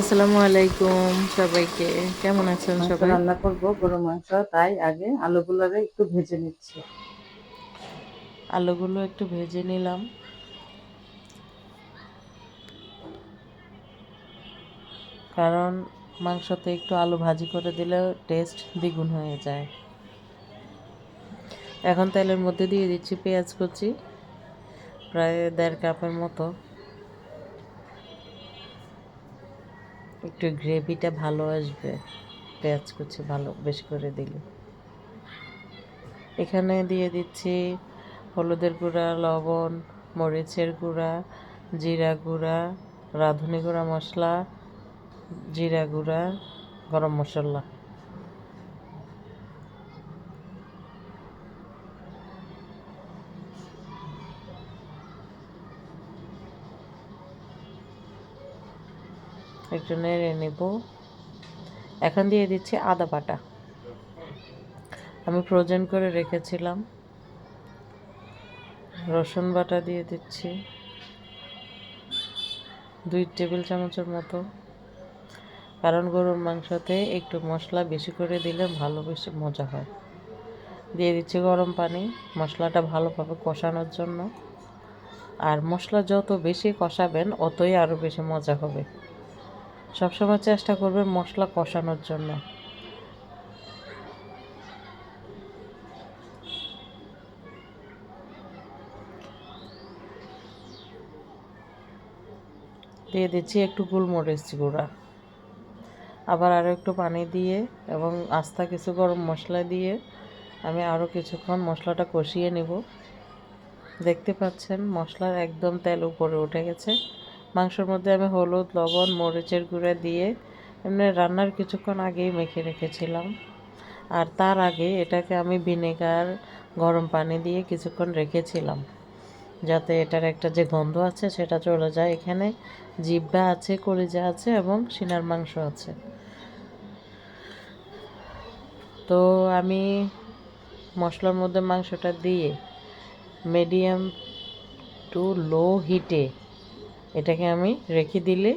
আসসালামু আলাইকুম সবাইকে। কেমন আছেন সবাই? রান্না করব গরু মাংস তাই আগে আলুগুলোরে একটু ভেজে নিচ্ছি। আলুগুলো একটু ভেজে নিলাম। কারণ মাংসতে একটু আলু ভাজি করে দিলে টেস্ট দ্বিগুণ হয়ে যায়। এখন তেলের মধ্যে দিয়ে দিচ্ছি পেঁয়াজ কুচি প্রায় দেড় কাপের মতো। একটু গ্রেভিটা ভালো আসবে, পেঁয়াজ কুচি ভালো, বেশ করে দিলে। এখানে দিয়ে দিচ্ছি হলুদের গুঁড়া, লবণ, মরিচের গুঁড়া, জিরা গুঁড়া, রাঁধুনি গুঁড়া মশলা, জিরা গুঁড়া, গরম মশলা। একটু নেড়ে নেব। এখন দিয়ে দিচ্ছি আদা বাটা। আমি ফ্রোজেন করে রেখেছিলাম। রসুন বাটা দিয়ে দিচ্ছি। দুই টেবিল চামচের মতো। কারণ গরুর মাংসতে একটু মশলা বেশি করে দিলে ভালো বেশি মজা হয়। দিয়ে দিচ্ছি গরম পানি। মশলাটা ভালোভাবে কষানোর জন্য। আর মশলা যত বেশি কষাবেন, অতই আরও বেশি মজা হবে। সবসময় চেষ্টা করবেন মশলা কষানোর জন্য। দিয়ে দিচ্ছি একটু গোলমরিচ গুঁড়া। আবার আরও একটু পানি দিয়ে এবং আস্তা কিছু গরম মশলা দিয়ে আমি আরও কিছুক্ষণ মশলাটা কষিয়ে নেব। দেখতে পাচ্ছেন মশলার একদম তেল উপরে উঠে গেছে। মাংসের মধ্যে আমি হলুদ, লবণ, মরিচের গুঁড়া দিয়ে এমনি রান্নার কিছুক্ষণ আগেই মেখে রেখেছিলাম। আর তার আগে এটাকে আমি ভিনেগার, গরম পানি দিয়ে কিছুক্ষণ রেখেছিলাম, যাতে এটার একটা যে গন্ধ আছে সেটা চলে যায়। এখানে জিব্বা আছে, কলিজা আছে এবং সিনার মাংস আছে। তো আমি মশলার মধ্যে মাংসটা দিয়ে মিডিয়াম টু লো হিটে এটাকে আমি রেখে দিলে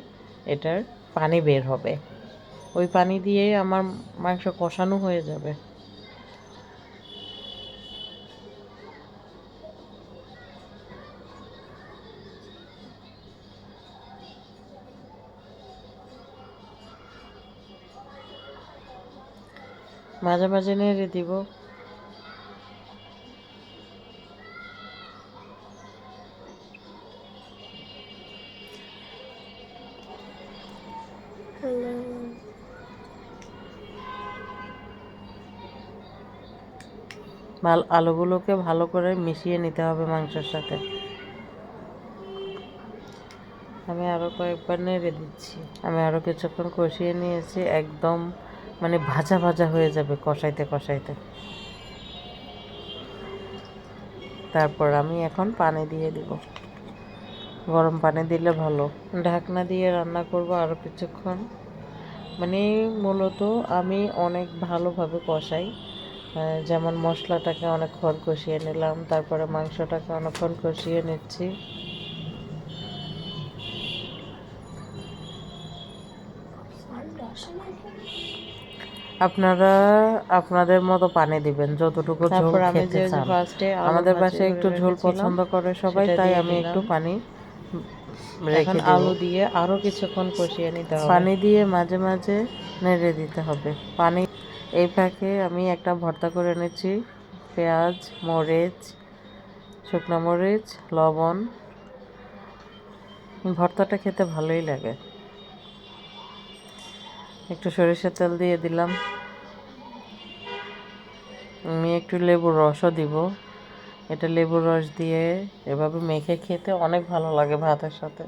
এটার পানি বের হবে। ওই পানি দিয়ে আমার মাংস কষানো হয়ে যাবে। মাঝে মাঝে নেড়ে দিব। ভালো আলুগুলোকে ভালো করে মিশিয়ে নিতে হবে মাংসের সাথে। আমি আরও কয়েকবার নেড়ে দিচ্ছি। আমি আরও কিছুক্ষণ কষিয়ে নিয়েছি, একদম মানে ভাজা ভাজা হয়ে যাবে কষাইতে কষাইতে। তারপর আমি এখন পানি দিয়ে দিব। গরম পানি দিলে ভালো। ঢাকনা দিয়ে রান্না করব আরও কিছুক্ষণ। মানে মূলত আমি অনেক ভালোভাবে কষাই। যেমন মশলাটাকে অনেকক্ষণ কষিয়ে নিলাম তারপরে মাংসটাকে অনেকক্ষণ কষিয়ে নিচ্ছি। আপনারা আপনাদের মতো পানি দিবেন যতটুকু ঝোল খেতে চান। আমাদের বাসায় একটু ঝোল পছন্দ করে সবাই তাই আমি একটু পানি এখন আলু দিয়ে আরও কিছুক্ষণ কষিয়ে নিতে হবে। পানি দিয়ে মাঝে মাঝে নেড়ে দিতে হবে। পানি এই ফাঁকে আমি একটা ভর্তা করে নিচ্ছি পেঁয়াজ মরিচ শুকনো মরিচ লবণ। ভর্তাটা খেতে ভালোই লাগে। একটু সরিষার তেল দিয়ে দিলাম। আমি একটু লেবুর রসও দিব। এটা লেবুর রস দিয়ে এভাবে মেখে খেতে অনেক ভালো লাগে ভাতের সাথে।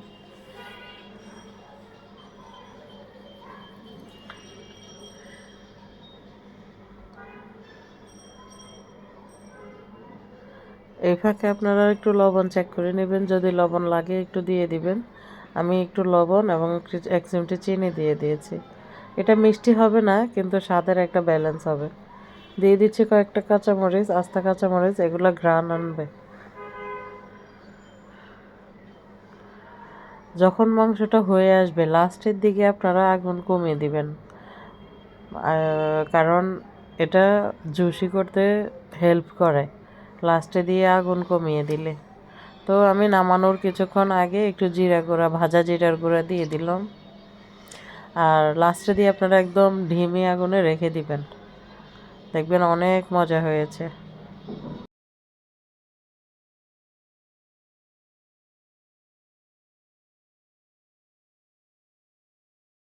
এই ফাঁকে আপনারা একটু লবণ চেক করে নেবেন, যদি লবণ লাগে একটু দিয়ে দিবেন। আমি একটু লবণ এবং এক চিমটি চিনি দিয়ে দিয়েছি। এটা মিষ্টি হবে না, কিন্তু স্বাদের একটা ব্যালেন্স হবে। দিয়ে দিচ্ছি কয়েকটা কাঁচামরিচ, আস্তা কাঁচামরিচ, এগুলো ঘ্রাণ আনবে। যখন মাংসটা হয়ে আসবে, লাস্টের দিকে আপনারা আগুন কমিয়ে দিবেন। কারণ এটা জুসি করতে হেল্প করে, লাস্টে দিয়ে আগুন কমিয়ে দিলে। তো আমি নামানোর কিছুক্ষণ আগে একটু জিরা গুঁড়া, ভাজা জিরার গুঁড়া দিয়ে দিলাম। আর লাস্টে দিয়ে আপনারা একদম ঢিমি আগুনে রেখে দিবেন। দেখবেন অনেক মজা হয়েছে।